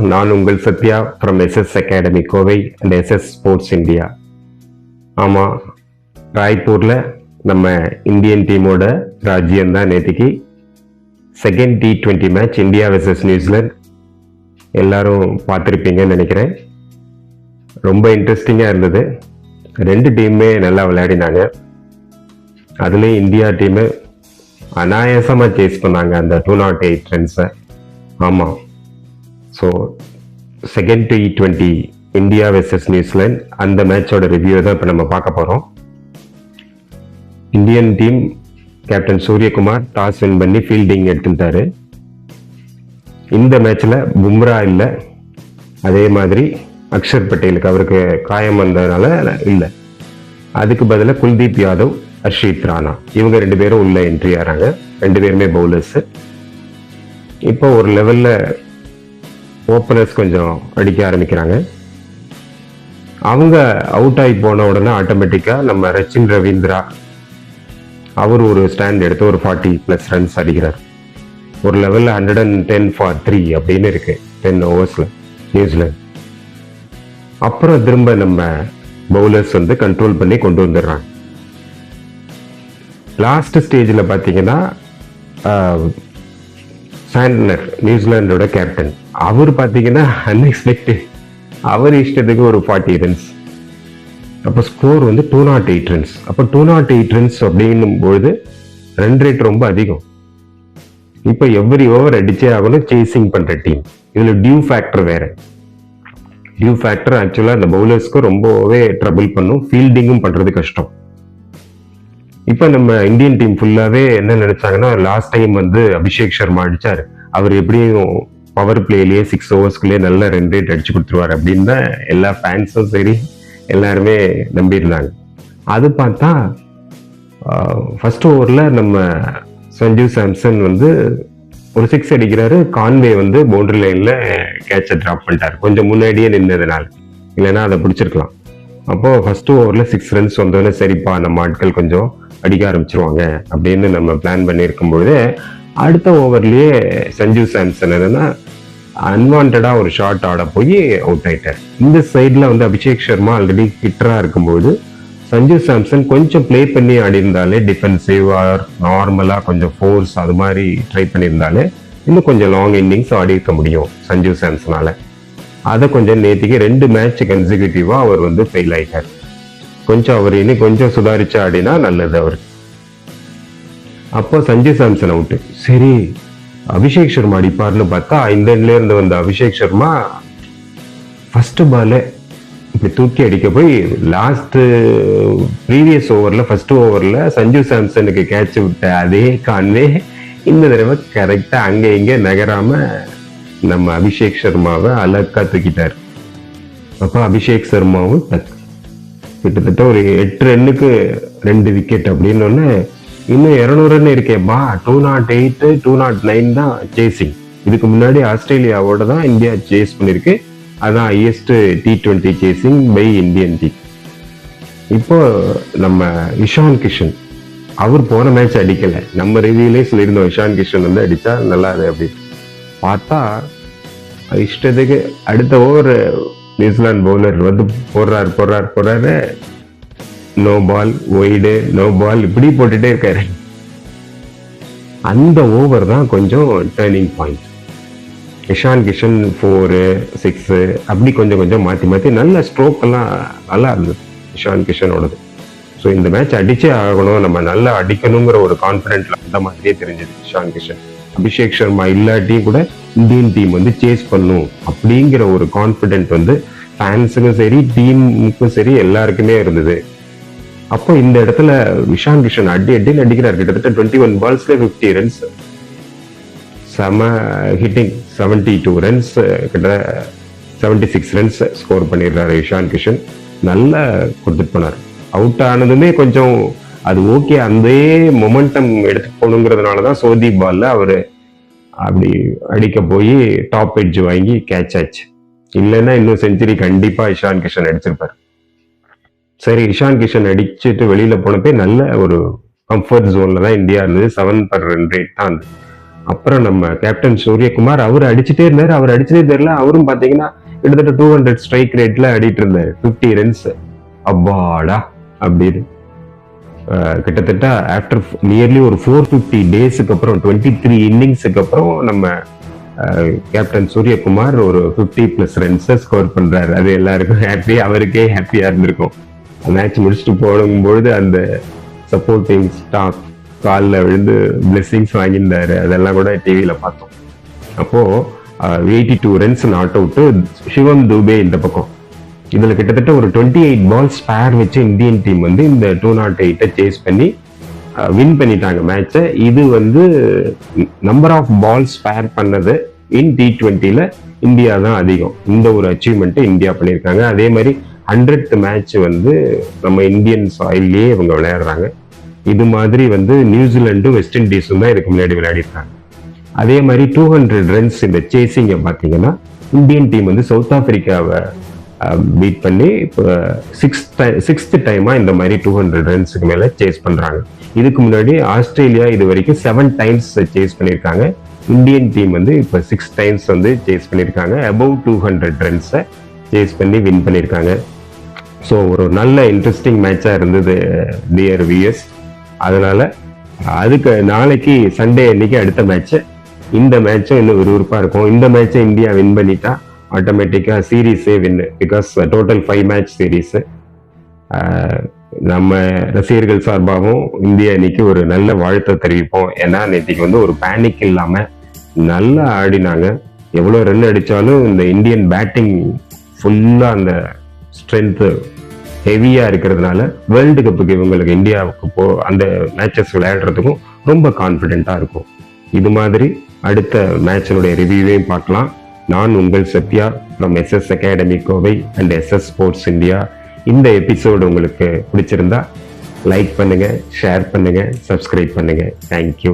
நான் உங்கள் Sathya from SS academy Kovai and SS sports India ஆமாம் ராய்ப்பூரில் நம்ம இந்தியன் டீமோட ராஜ்யம் தான் நேற்றுக்கு second T twenty match India versus New Zealand எல்லாரும் பார்த்துருப்பீங்கன்னு நினைக்கிறேன். ரொம்ப இன்ட்ரெஸ்டிங்காக இருந்தது. ரெண்டு டீமுமே நல்லா விளையாடினாங்க. அதுலேயும் இந்தியா டீமு அனாயாசமாக சேஸ் பண்ணாங்க அந்த டூ நாட் எயிட் ரன்ஸை ஆமாம் so second T twenty India versus New Zealand அந்த மேட்சோட ரிவ்யூ தான் இப்போ நம்ம பார்க்க போகிறோம் Indian team captain Suryakumar toss win பண்ணி ஃபீல்டிங் எடுத்துட்டாரு. இந்த மேட்ச்ல பும்ரா இல்லை. அதே மாதிரி அக்ஷர் பட்டேலுக்கு அவருக்கு காயம் வந்ததுனால இல்லை. அதுக்கு பதிலாக குல்தீப் யாதவ் ஹர்ஷித் ராணா. இவங்க ரெண்டு பேரும் உள்ள என்ட்ரி ஆகிறாங்க ரெண்டு பேருமே பவுலர்ஸ் இப்போ ஒரு லெவலில் ஓப்பனர்ஸ் கொஞ்சம் அடிக்க ஆரம்பிக்கிறாங்க. அவங்க அவுட் ஆகி போன உடனே ஆட்டோமேட்டிக்காக நம்ம ரச்சின் ரவீந்திரா அவர் ஒரு ஸ்டாண்ட் எடுத்து ஒரு ஃபார்ட்டி ப்ளஸ் ரன்ஸ் அடிக்கிறார். ஒரு லெவலில் hundred and ten for three அப்படின்னு இருக்கு டென் ஓவர்ஸில் நியூசிலாந்து அப்புறம் திரும்ப நம்ம பவுலர்ஸ் வந்து கண்ட்ரோல் பண்ணி கொண்டு வந்துடுறாங்க. லாஸ்ட் ஸ்டேஜில் பார்த்தீங்கன்னா சாண்ட்னர் நியூசிலாண்டோட கேப்டன் அவர் பார்த்தீங்கன்னா அன்எக்ஸ்பெக்டட் அவர் இஷ்டத்துக்கு ஒரு ஃபார்ட்டி ரன்ஸ் அப்போ ஸ்கோர் வந்து டூ நாட் எயிட் ரன்ஸ் அப்போ டூ நாட் எயிட் ரன்ஸ் அப்படின்னும் பொழுது ரன் ரேட் ரொம்ப அதிகம். இப்போ எவ்ரி ஓவர் அடிச்சே ஆகணும் சேசிங் பண்ணுற டீம் இதில் டியூ ஃபேக்டர் வேற. டியூ ஃபேக்டர் ஆக்சுவலாக அந்த பவுலர்ஸ்க்கு ரொம்பவே ட்ரபிள் பண்ணும். ஃபீல்டிங்கும் பண்ணுறது கஷ்டம். இப்போ நம்ம இந்தியன் டீம் ஃபுல்லாகவே என்ன நினச்சாங்கன்னா லாஸ்ட் டைம் வந்து அபிஷேக் சர்மா அடித்தார் அவர் எப்படியும் பவர் பிளேலேயே சிக்ஸ் ஓவர்ஸ்க்குள்ளேயே நல்ல ரன் ரேட் அடிச்சு கொடுத்துருவாரு அப்படின்னு தான் எல்லா ஃபேன்ஸும் சரி எல்லாருமே நம்பியிருந்தாங்க. அது பார்த்தா ஃபர்ஸ்ட் ஓவரில் நம்ம சஞ்சு சாம்சன் வந்து ஒரு சிக்ஸ் அடிக்கிறாரு கான்வே வந்து பவுண்டரி லைனில் கேட்சை ட்ராப் பண்ணிட்டார். கொஞ்சம் முன்னாடியே நின்றதுனால இல்லைன்னா அதை பிடிச்சிருக்கலாம். அப்போ ஃபர்ஸ்ட் ஓவரில் சிக்ஸ் ரன்ஸ் வந்தோடனே சரிப்பா நம்ம ஆட்கள் கொஞ்சம் அடிக்க ஆரம்பிச்சிருவாங்க அப்படின்னு நம்ம பிளான் பண்ணியிருக்கும் பொழுது அடுத்த ஓவர்லயே சஞ்சு சாம்சன் என்னன்னா அன்வான்டா ஒரு ஷார்ட் ஆட போய் அவுட் ஆயிட்டார். இந்த சைட்ல வந்து அபிஷேக் சர்மா ஆல்ரெடி ஹிட்டரா இருக்கும்போது சஞ்சு சாம்சன் கொஞ்சம் ப்ளே பண்ணி ஆடி இருந்தாலே டிஃபென்சிவ் ஆர் நார்மலா கொஞ்சம் ஃபோர்ஸ் அது மாதிரி ட்ரை பண்ணியிருந்தாலே இன்னும் கொஞ்சம் லாங் இன்னிங்ஸ் ஆடி இருக்க முடியும் சஞ்சு சாம்சனால. அதை கொஞ்சம் நேத்திக்கு ரெண்டு மேட்ச் கன்சிக்யூட்டிவா அவர் வந்து ஃபெயில் ஆயிட்டார். கொஞ்சம் அவர் இன்னும் கொஞ்சம் சுதாரிச்சு ஆடினா நல்லது அவர் அப்போ சஞ்சு சாம்சன் அவுட்டு சரி அபிஷேக் சர்மா அடிப்பார்னு பார்த்தா இந்த இருந்து வந்த அபிஷேக் சர்மா ஃபர்ஸ்ட் பால் இப்படி தூக்கி அடிக்க போய் லாஸ்ட் ப்ரீவியஸ் ஓவர்ல ஃபர்ஸ்ட் ஓவர்ல சஞ்சு சாம்சனுக்கு கேட்ச் விட்ட அதே கான்வே இந்த தடவை கரெக்டா அங்க இங்க நகராம நம்ம அபிஷேக் சர்மாவை அழகா தூக்கிட்டார். அப்போ அபிஷேக் சர்மாவும் கிட்டத்தட்ட ஒரு எட்டு ரன்னுக்கு ரெண்டு விக்கெட் அப்படின்னு ஒன்று இன்னும் இருநூறுன்னு இருக்கே. பா two not eight two not nine தான் சேசிங் இதுக்கு முன்னாடி ஆஸ்திரேலியாவோட தான் இந்தியா சேஸ் பண்ணிருக்கு. அதான் highest T twenty chasing by Indian team இப்போ நம்ம இஷான் கிஷன். அவர் போன மேட்ச் அடிக்கல. நம்ம ரிவியூலே சொல்லியிருந்தோம் இஷான் கிஷன் வந்து அடிச்சா நல்லா அது பார்த்தா இஷ்டத்துக்கு அடுத்த ஓவர் நியூசிலாந்து பவுலர் வந்து போடுறாரு போடுறாரு போடுறாரு. No ball wide no ball இப்படி போட்டுட்டே இருக்காரு. அந்த ஓவர் தான் கொஞ்சம் turning point Ishan Kishan four six அப்படி கொஞ்சம் கொஞ்சம் மாற்றி மாற்றி நல்ல ஸ்ட்ரோக் எல்லாம் நல்லா இருந்தது இஷான் கிஷனோடது. ஸோ இந்த மேட்ச் அடிச்சே ஆகணும். நம்ம நல்லா அடிக்கணுங்கிற ஒரு கான்ஃபிடென்ட்ல அந்த மாதிரியே தெரிஞ்சது இஷான் கிஷன். அபிஷேக் சர்மா இல்லாட்டியும் கூட இந்தியன் டீம் வந்து சேஸ் பண்ணும் அப்படிங்கிற ஒரு கான்ஃபிடென்ட் வந்து ஃபேன்ஸுக்கும் சரி டீமுக்கும் சரி எல்லாருக்குமே இருந்தது. அப்போ இந்த இடத்துல விஷான் கிஷன் அடி அடின்னு அடிக்கிறார். கிட்டத்தட்ட டுவெண்ட்டி ஒன் பால்ஸ்ல ஃபிஃப்டி ரன்ஸ் செம ஹிட்டிங் செவன்டி டூ ரன்ஸ் கிட்ட செவன்டி சிக்ஸ் ரன்ஸ் ஸ்கோர் பண்ணிடுறாரு இஷான் கிஷன். நல்லா கொடுத்துட்டு போனார். அவுட் ஆனதுமே கொஞ்சம் அது ஓகே அதே மொமெண்டம் எடுத்து போகணுங்கிறதுனால தான் சோதி பால்ல அவர் அப்படி அடிக்க போய் டாப் எட்ஜ் வாங்கி கேட்ச் ஆச்சு. இல்லைன்னா இன்னும் செஞ்சுரி கண்டிப்பா இஷான் கிஷன் அடிச்சிருப்பார். சரி இஷான் கிஷன் அடிச்சுட்டு வெளியில போனப்பே நல்ல ஒரு கம்ஃபர்ட் ஜோன்ல தான் இந்தியா இருந்தது. செவன் பர் ரன் ரேட் தான் இருந்தது அப்புறம் நம்ம கேப்டன் சூரியகுமார் அவர் அடிச்சுட்டே இருந்தாரு. அவர் அடிச்சதே தெரியல. அவரும் பாத்தீங்கன்னா கிட்டத்தட்ட டூ ஹண்ட்ரட் ஸ்ட்ரைக் ரேட்ல அடிட்டு இருந்தார். ஃபிஃப்டி ரன்ஸ் அப்பாடா அப்படின்னு கிட்டத்தட்ட ஆஃப்டர் நியர்லி ஒரு ஃபோர் ஃபிஃப்டி டேஸுக்கு அப்புறம் டுவெண்ட்டி த்ரீ இன்னிங்ஸுக்கு அப்புறம் நம்ம கேப்டன் சூரியகுமார் ஒரு ஃபிஃப்டி பிளஸ் ரன்ஸை ஸ்கோர் பண்றாரு. அது எல்லாருக்கும் ஹாப்பி அவருக்கே ஹாப்பியா இருந்திருக்கும். மேட்ச் முடிச்சுட்டு போடும்பொழுது அந்த சப்போர்ட்டிங் ஸ்டாக் காலில் விழுந்து பிளெஸிங்ஸ் வாங்கியிருந்தாரு. அதெல்லாம் கூட டிவியில் பார்த்தோம். அப்போது eighty two runs not out Shivam Dube இந்த பக்கம். இதில் கிட்டத்தட்ட ஒரு டுவெண்ட்டி எயிட் பால் ஸ்பேர் வச்சு இந்தியன் டீம் வந்து இந்த டூ நாட் எயிட்டை சேஸ் பண்ணி வின் பண்ணிட்டாங்க மேட்சை இது வந்து நம்பர் ஆஃப் பால் ஸ்பேர் பண்ணது இன் டி டுவெண்ட்டியில் இந்தியா தான் அதிகம். இந்த ஒரு அச்சீவ்மெண்ட்டை இந்தியா பண்ணியிருக்காங்க. அதே மாதிரி ஹண்ட்ரட் மேட்ச் வந்து நம்ம இந்தியன் சாயிலே இவங்க விளையாடுறாங்க. இது மாதிரி வந்து நியூசிலாண்டும் வெஸ்ட் இண்டீஸும் தான் இதுக்கு முன்னாடி விளையாடிருக்காங்க. அதே மாதிரி டூ ஹண்ட்ரட் ரன்ஸ் இந்த சேசிங்கை பார்த்தீங்கன்னா இந்தியன் டீம் வந்து சவுத் ஆப்பிரிக்காவை பீட் பண்ணி இப்போ சிக்ஸ்த் சிக்ஸ்த் டைமாக இந்த மாதிரி டூ ஹண்ட்ரட் ரன்ஸுக்கு மேலே சேஸ் பண்ணுறாங்க இதுக்கு முன்னாடி ஆஸ்திரேலியா இது வரைக்கும் செவன் டைம்ஸ் சேஸ் பண்ணியிருக்காங்க இந்தியன் டீம் வந்து இப்போ சிக்ஸ் டைம்ஸ் வந்து சேஸ் பண்ணியிருக்காங்க அபவ் டூ ஹண்ட்ரட் ரன்ஸை சேஸ் பண்ணி வின் பண்ணியிருக்காங்க ஸோ ஒரு நல்ல இன்ட்ரெஸ்டிங் மேட்சாக இருந்தது நியர் விஎஸ் அதனால அதுக்கு நாளைக்கு சண்டே அன்னைக்கு அடுத்த மேட்ச்சு இந்த மேட்சும் இன்னும் விறுவிறுப்பாக இருக்கும். இந்த மேட்ச்சை இந்தியா வின் பண்ணிட்டா ஆட்டோமேட்டிக்காக சீரீஸே win because total five match series நம்ம ரசிகர்கள் சார்பாகவும் இந்திய அணிக்கு ஒரு நல்ல வாழ்த்தை தெரிவிப்போம். ஏன்னா நேற்றுக்கு வந்து ஒரு பேனிக் இல்லாமல் நல்லா ஆடினாங்க. எவ்வளோ ரன் அடித்தாலும் இந்த இந்தியன் பேட்டிங் ஃபுல்லாக அந்த ஸ்ட்ரென்த்து ஹெவியாக இருக்கிறதுனால வேர்ல்டு கப்புக்கு இவங்களுக்கு இந்தியாவுக்கு போ அந்த மேட்சஸ் விளையாடுறதுக்கும் ரொம்ப கான்ஃபிடெண்ட்டாக இருக்கும். இது மாதிரி அடுத்த மேட்சினுடைய ரிவ்யூவையும் பார்க்கலாம். நான் உங்கள் Sathya from SS academy Kovai and SS sports India இந்த எபிசோடு உங்களுக்கு பிடிச்சிருந்தா லைக் பண்ணுங்கள் ஷேர் பண்ணுங்கள் சப்ஸ்கிரைப் பண்ணுங்கள் தேங்க்யூ